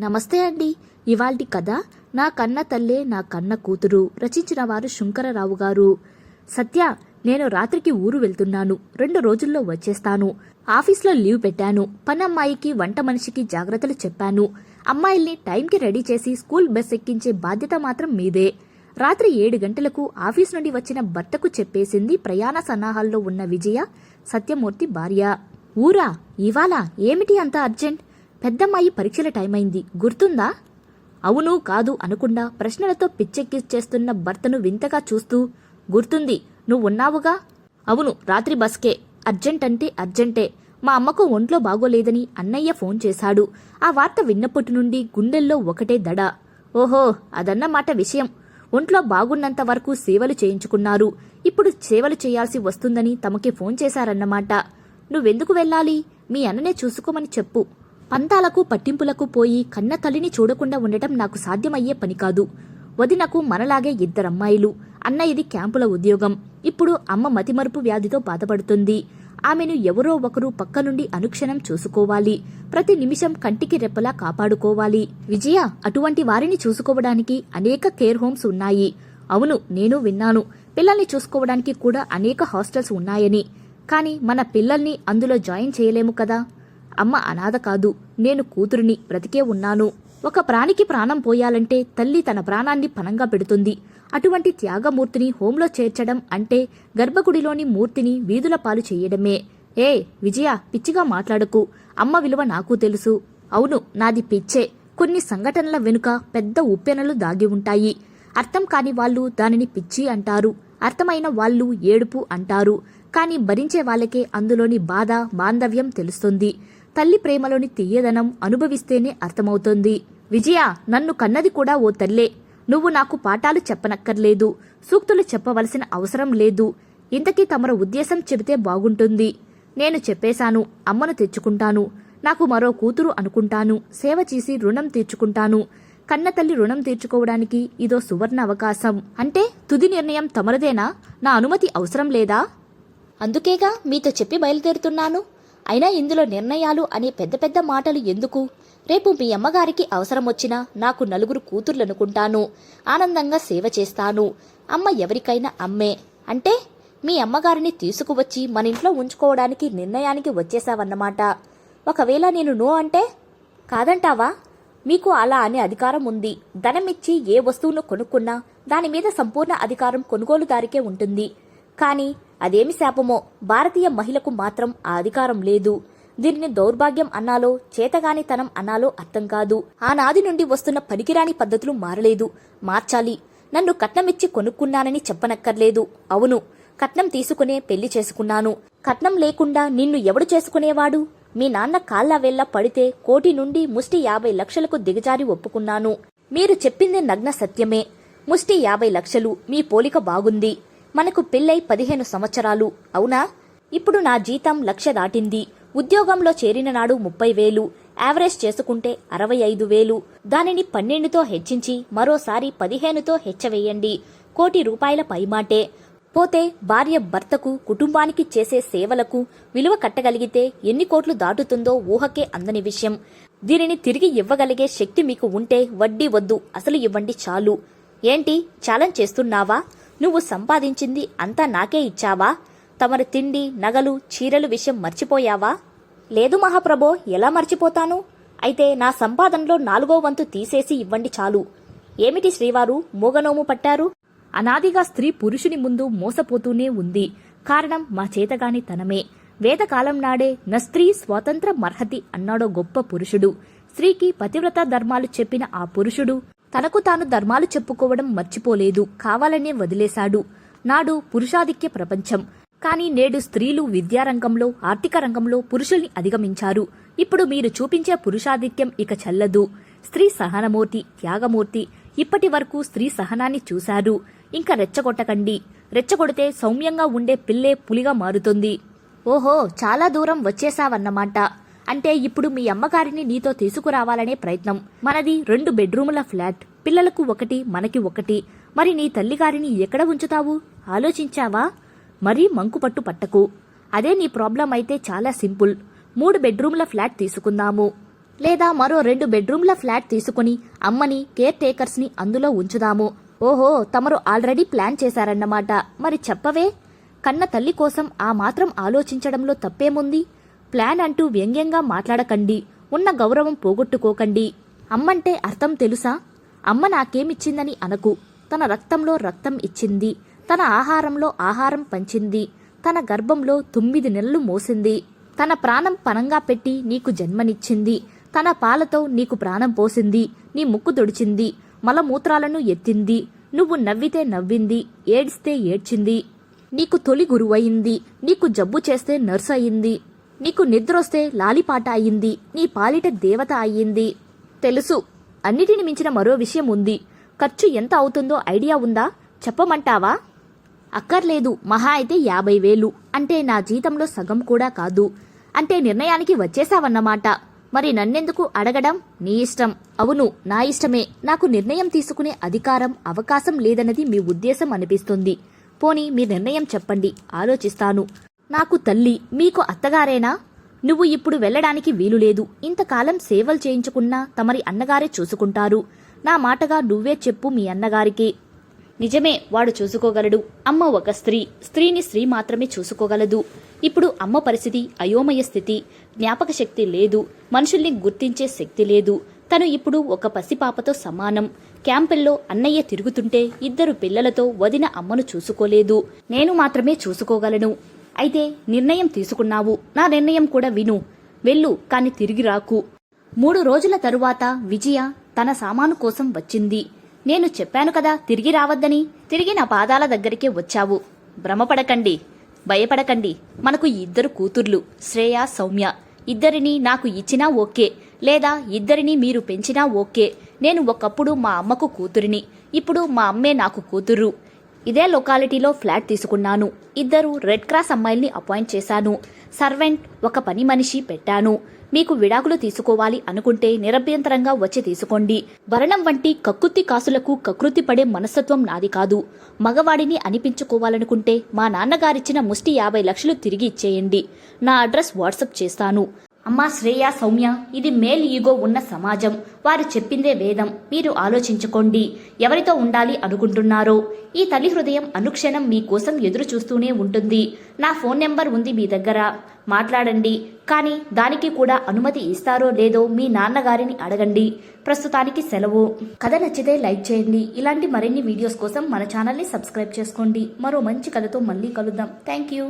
నమస్తే అండి. ఇవాల్టి కథ నా కన్న తల్లే నా కన్న కూతురు రచించిన వారు శంకరరావు గారు. సత్య నేను రాత్రికి ఊరు వెళ్తున్నాను. రెండు రోజుల్లో వచ్చేస్తాను. ఆఫీస్లో లీవ్ పెట్టాను. పనమ్మాయికి వంట మనిషికి జాగ్రత్తలు చెప్పాను. అమ్మాయిల్ని టైంకి రెడీ చేసి స్కూల్ బస్ ఎక్కించే బాధ్యత మాత్రం మీదే. రాత్రి ఏడు గంటలకు ఆఫీస్ నుండి వచ్చిన భర్తకు చెప్పేసింది ప్రయాణ సన్నాహాల్లో ఉన్న విజయ సత్యమూర్తి భార్య. ఊరా? ఇవాళ ఏమిటి అంత అర్జెంట్? పెద్దమ్మాయి పరీక్షల టైం అయింది గుర్తుందా? అవును కాదు అనకుండా ప్రశ్నలతో పిచ్చెక్కిచ్చేస్తున్న భర్తను వింతగా చూస్తూ గుర్తుంది నువ్వున్నావుగా? అవును రాత్రి బస్కే. అర్జెంట్ అంటే అర్జెంటే. మా అమ్మకు ఒంట్లో బాగోలేదని అన్నయ్య ఫోన్ చేశాడు. ఆ వార్త విన్నప్పటి నుండి గుండెల్లో ఒకటే దడ. ఓహో అదన్నమాట విషయం. ఒంట్లో బాగున్నంత వరకు సేవలు చేయించుకున్నారు. ఇప్పుడు సేవలు చేయాల్సి వస్తుందని తమకి ఫోన్ చేశారన్నమాట. నువ్వెందుకు వెళ్ళాలి? మీ అన్ననే చూసుకోమని చెప్పు. పంతాలకు పట్టింపులకు పోయి కన్న తల్లిని చూడకుండా ఉండటం నాకు సాధ్యమయ్యే పని కాదు. వదినకు మనలాగే ఇద్దరమ్మాయిలు. అన్న ఇది క్యాంపుల ఉద్యోగం. ఇప్పుడు అమ్మ మతిమరుపు వ్యాధితో బాధపడుతుంది. ఆమెను ఎవరో ఒకరు పక్క నుండి అనుక్షణం చూసుకోవాలి. ప్రతి నిమిషం కంటికి రెప్పలా కాపాడుకోవాలి. విజయ అటువంటి వారిని చూసుకోవడానికి అనేక కేర్ హోమ్స్ ఉన్నాయి. అవును నేను విన్నాను. పిల్లల్ని చూసుకోవడానికి కూడా అనేక హాస్టల్స్ ఉన్నాయని. కానీ మన పిల్లల్ని అందులో జాయిన్ చేయలేము కదా? అమ్మ అనాథ కాదు. నేను కూతురిని బ్రతికే ఉన్నాను. ఒక ప్రాణికి ప్రాణం పోయాలంటే తల్లి తన ప్రాణాన్ని పనంగా పెడుతుంది. అటువంటి త్యాగమూర్తిని హోంలో చేర్చడం అంటే గర్భగుడిలోని మూర్తిని వీధుల పాలు చేయడమే. ఏ విజయ పిచ్చిగా మాట్లాడకు. అమ్మ విలువ నాకు తెలుసు. అవును నాది పిచ్చే. కొన్ని సంఘటనల వెనుక పెద్ద ఉప్పెనలు దాగి ఉంటాయి. అర్థం కాని వాళ్ళు దానిని పిచ్చి అంటారు. అర్థమైన వాళ్ళు ఏడుపు అంటారు. కానీ భరించే వాళ్ళకే అందులోని బాధ బాంధవ్యం తెలుస్తుంది. తల్లి ప్రేమలోని తీయదనం అనుభవిస్తేనే అర్థమవుతుంది. విజయ నన్ను కన్నది కూడా ఓ తల్లే. నువ్వు నాకు పాఠాలు చెప్పనక్కర్లేదు. సూక్తులు చెప్పవలసిన అవసరం లేదు. ఇంతకీ తమర ఉద్దేశం చెబితే బాగుంటుంది. నేను చెప్పేశాను అమ్మను తెచ్చుకుంటాను. నాకు మరో కూతురు అనుకుంటాను. సేవ చేసి రుణం తీర్చుకుంటాను. కన్న తల్లి రుణం తీర్చుకోవడానికి ఇదో సువర్ణ అవకాశం. అంటే తుది నిర్ణయం తమరదేనా? నా అనుమతి అవసరం లేదా? అందుకేగా మీతో చెప్పి బయలుదేరుతున్నాను. అయినా ఇందులో నిర్ణయాలు అనే పెద్ద పెద్ద మాటలు ఎందుకు? రేపు మీ అమ్మగారికి అవసరం వచ్చినా నాకు నలుగురు కూతుర్లనుకుంటాను. ఆనందంగా సేవ చేస్తాను. అమ్మ ఎవరికైనా అమ్మే. అంటే మీ అమ్మగారిని తీసుకువచ్చి మన ఇంట్లో ఉంచుకోవడానికి నిర్ణయానికి వచ్చేసావన్నమాట ఒకవేళ నేను నో అంటే? కాదంటావా? మీకు అలా అనే అధికారం ఉంది. ధనమిచ్చి ఏ వస్తువును కొనుక్కున్నా దాని మీద సంపూర్ణ అధికారం కొనుగోలుదారికే ఉంటుంది. కానీ అదేమి శాపమో భారతీయ మహిళకు మాత్రం ఆ అధికారం లేదు. దీనిని దౌర్భాగ్యం అన్నాలో చేతగానితనం అన్నాలో అర్థం కాదు. ఆనాది నుండి వస్తున్న పనికిరాని పద్ధతులు మారలేదు. మార్చాలి. నన్ను కట్నమిచ్చి కొనుక్కున్నానని చెప్పనక్కర్లేదు. అవును కట్నం తీసుకునే పెళ్ళి చేసుకున్నాను. కట్నం లేకుండా నిన్ను ఎవడు చేసుకునేవాడు? మీ నాన్న కాళ్ళ వేళ్ళ పడితే కోటి నుండి ముష్టి యాభై లక్షలకు దిగజారి ఒప్పుకున్నాను. మీరు చెప్పింది నగ్న సత్యమే. ముష్టి యాభై లక్షలు మీ పోలిక బాగుంది. మనకు పెళ్ళై పదిహేను సంవత్సరాలు అవునా? ఇప్పుడు నా జీతం లక్ష దాటింది. ఉద్యోగంలో చేరిన నాడు ముప్పై వేలు యావరేజ్ చేసుకుంటే అరవై ఐదు వేలు. దానిని పన్నెండుతో హెచ్చించి మరోసారి పదిహేనుతో హెచ్చవేయండి. కోటి రూపాయల పైమాటే. పోతే భార్య భర్తకు కుటుంబానికి చేసే సేవలకు విలువ కట్టగలిగితే ఎన్ని కోట్లు దాటుతుందో ఊహకే అందని విషయం. దీనిని తిరిగి ఇవ్వగలిగే శక్తి మీకు ఉంటే వడ్డీ వద్దు అసలు ఇవ్వండి చాలు. ఏంటి? ఛాలెంజ్ చేస్తున్నావా? నువ్వు సంపాదించింది అంతా నాకే ఇచ్చావా? తమరి తిండి నగలు చీరలు విషయం మర్చిపోయావా? లేదు మహాప్రభో ఎలా మర్చిపోతాను? అయితే నా సంపాదనలో నాలుగో వంతు తీసేసి ఇవ్వండి చాలు. ఏమిటి శ్రీవారు మూగనోము పట్టారు? అనాదిగా స్త్రీ పురుషుని ముందు మోసపోతూనే ఉంది. కారణం మా చేతగాని తనమే. వేదకాలం నాడే నా స్త్రీ స్వాతంత్ర మర్హతి అన్నాడో గొప్ప పురుషుడు. స్త్రీకి పతివ్రత ధర్మాలు చెప్పిన ఆ పురుషుడు తనకు తాను ధర్మాలు చెప్పుకోవడం మర్చిపోలేదు. కావాలనే వదిలేశాడు. నాడు పురుషాధిక్య ప్రపంచం. కానీ నేడు స్త్రీలు విద్యారంగంలో ఆర్థిక రంగంలో పురుషుల్ని అధిగమించారు. ఇప్పుడు మీరు చూపించే పురుషాధిక్యం ఇక చల్లదు. స్త్రీ సహనమూర్తి త్యాగమూర్తి ఇప్పటి వరకు స్త్రీ సహనాన్ని చూశారు. ఇంకా రెచ్చగొట్టకండి. రెచ్చగొడితే సౌమ్యంగా ఉండే పిల్లే పులిగా మారుతుంది. ఓహో చాలా దూరం వచ్చేసావన్నమాట అంటే ఇప్పుడు మీ అమ్మగారిని నీతో తీసుకురావాలనే ప్రయత్నం. మనది రెండు బెడ్రూముల ఫ్లాట్. పిల్లలకు ఒకటి మనకి ఒకటి. మరి నీ తల్లిగారిని ఎక్కడ ఉంచుతావు? ఆలోచించావా? మరీ మంకుపట్టు పట్టకు. అదే నీ ప్రాబ్లం అయితే చాలా సింపుల్. మూడు బెడ్రూముల ఫ్లాట్ తీసుకుందాము. లేదా మరో రెండు బెడ్రూమ్ల ఫ్లాట్ తీసుకుని అమ్మని కేర్ టేకర్స్ని అందులో ఉంచుదాము. ఓహో తమరు ఆల్రెడీ ప్లాన్ చేశారన్నమాట. మరి చెప్పవే? కన్న తల్లి కోసం ఆ మాత్రం ఆలోచించడంలో తప్పేముంది? ప్లాన్ అంటూ వ్యంగ్యంగా మాట్లాడకండి. ఉన్న గౌరవం పోగొట్టుకోకండి. అమ్మంటే అర్థం తెలుసా? అమ్మ నాకేమిచ్చిందని అనకు. తన రక్తంలో రక్తం ఇచ్చింది. తన ఆహారంలో ఆహారం పంచింది. తన గర్భంలో తొమ్మిది నెలలు మోసింది. తన ప్రాణం పనంగా పెట్టి నీకు జన్మనిచ్చింది. తన పాలతో నీకు ప్రాణం పోసింది. నీ ముక్కు తొడిచింది. మలమూత్రాలను ఎత్తింది. నువ్వు నవ్వితే నవ్వింది. ఏడిస్తే ఏడ్చింది. నీకు తొలి గురువయింది నీకు జబ్బు చేస్తే నర్సు అయింది నీకు నిద్రొస్తే లాలిపాట అయింది నీ పాలిట దేవత అయ్యింది. తెలుసు అన్నిటిని మించిన మరో విషయం ఉంది. ఖర్చు ఎంత అవుతుందో ఐడియా ఉందా? చెప్పమంటావా? అక్కర్లేదు మహా అయితే యాభై వేలు. అంటే నా జీతంలో సగం కూడా కాదు. అంటే నిర్ణయానికి వచ్చేసావన్నమాట మరి నన్నెందుకు అడగడం? నీ ఇష్టం. అవును నా ఇష్టమే. నాకు నిర్ణయం తీసుకునే అధికారం అవకాశం లేదన్నది మీ ఉద్దేశం అనిపిస్తుంది. పోనీ మీ నిర్ణయం చెప్పండి ఆలోచిస్తాను. నాకు తల్లి మీకు అత్తగారేనా? నువ్వు ఇప్పుడు వెళ్ళడానికి వీలు లేదు ఇంతకాలం సేవలు చేయించుకున్నా తమరి అన్నగారే చూసుకుంటారు. నా మాటగా నువ్వే చెప్పు మీ అన్నగారికి. నిజమే వాడు చూసుకోగలడు. అమ్మ ఒక స్త్రీ. స్త్రీని స్త్రీ మాత్రమే చూసుకోగలదు. ఇప్పుడు అమ్మ పరిస్థితి అయోమయ స్థితి. జ్ఞాపక శక్తి లేదు. మనుషుల్ని గుర్తించే శక్తి లేదు. తను ఇప్పుడు ఒక పసిపాపతో సమానం. క్యాంపెల్లో అన్నయ్య తిరుగుతుంటే ఇద్దరు పిల్లలతో వదిన అమ్మను చూసుకోలేదు. నేను మాత్రమే చూసుకోగలను. అయితే నిర్ణయం తీసుకున్నావు. నా నిర్ణయం కూడా విను. వెళ్ళు కాని తిరిగి రాకు. మూడు రోజుల తరువాత విజయ తన సామాను కోసం వచ్చింది. నేను చెప్పాను కదా తిరిగి రావద్దని. తిరిగి నా పాదాల దగ్గరికే వచ్చావు. భ్రమపడకండి. భయపడకండి. మనకు ఇద్దరు కూతుర్లు శ్రేయ సౌమ్య. ఇద్దరిని నాకు ఇచ్చినా ఓకే. లేదా ఇద్దరిని మీరు పెంచినా ఓకే. నేను ఒకప్పుడు మా అమ్మకు కూతురిని. ఇప్పుడు మా అమ్మే నాకు కూతురు. ఇదే లొకాలిటీలో ఫ్లాట్ తీసుకున్నాను. ఇద్దరు రెడ్ క్రాస్ అమ్మాయిల్ని అపాయింట్ చేశాను. సర్వెంట్ ఒక పని మనిషి పెట్టాను. మీకు విడాకులు తీసుకోవాలి అనుకుంటే నిరభ్యంతరంగా వచ్చి తీసుకోండి. భరణం వంటి కక్కుత్తి కాసులకు కకృతి పడే మనస్తత్వం నాది కాదు. మగవాడిని అనిపించుకోవాలనుకుంటే మా నాన్నగారిచ్చిన ముష్టి యాభై లక్షలు తిరిగి ఇచ్చేయండి. నా అడ్రస్ వాట్సప్ చేస్తాను. అమ్మా శ్రేయ సౌమ్య ఇది మేల్ ఈగో ఉన్న సమాజం. వారు చెప్పిందే వేదం. మీరు ఆలోచించుకోండి. ఎవరితో ఉండాలి అనుకుంటున్నారో? ఈ తల్లి హృదయం అనుక్షణం మీకోసం ఎదురు చూస్తూనే ఉంటుంది. నా ఫోన్ నెంబర్ ఉంది మీ దగ్గర. మాట్లాడండి. కానీ దానికి కూడా అనుమతి ఇస్తారో లేదో మీ నాన్నగారిని అడగండి. ప్రస్తుతానికి సెలవు. కథ నచ్చితే లైక్ చేయండి. ఇలాంటి మరిన్ని వీడియోస్ కోసం మన ఛానల్ని సబ్స్క్రైబ్ చేసుకోండి. మరో మంచి కథతో మళ్ళీ కలుద్దాం. Thank you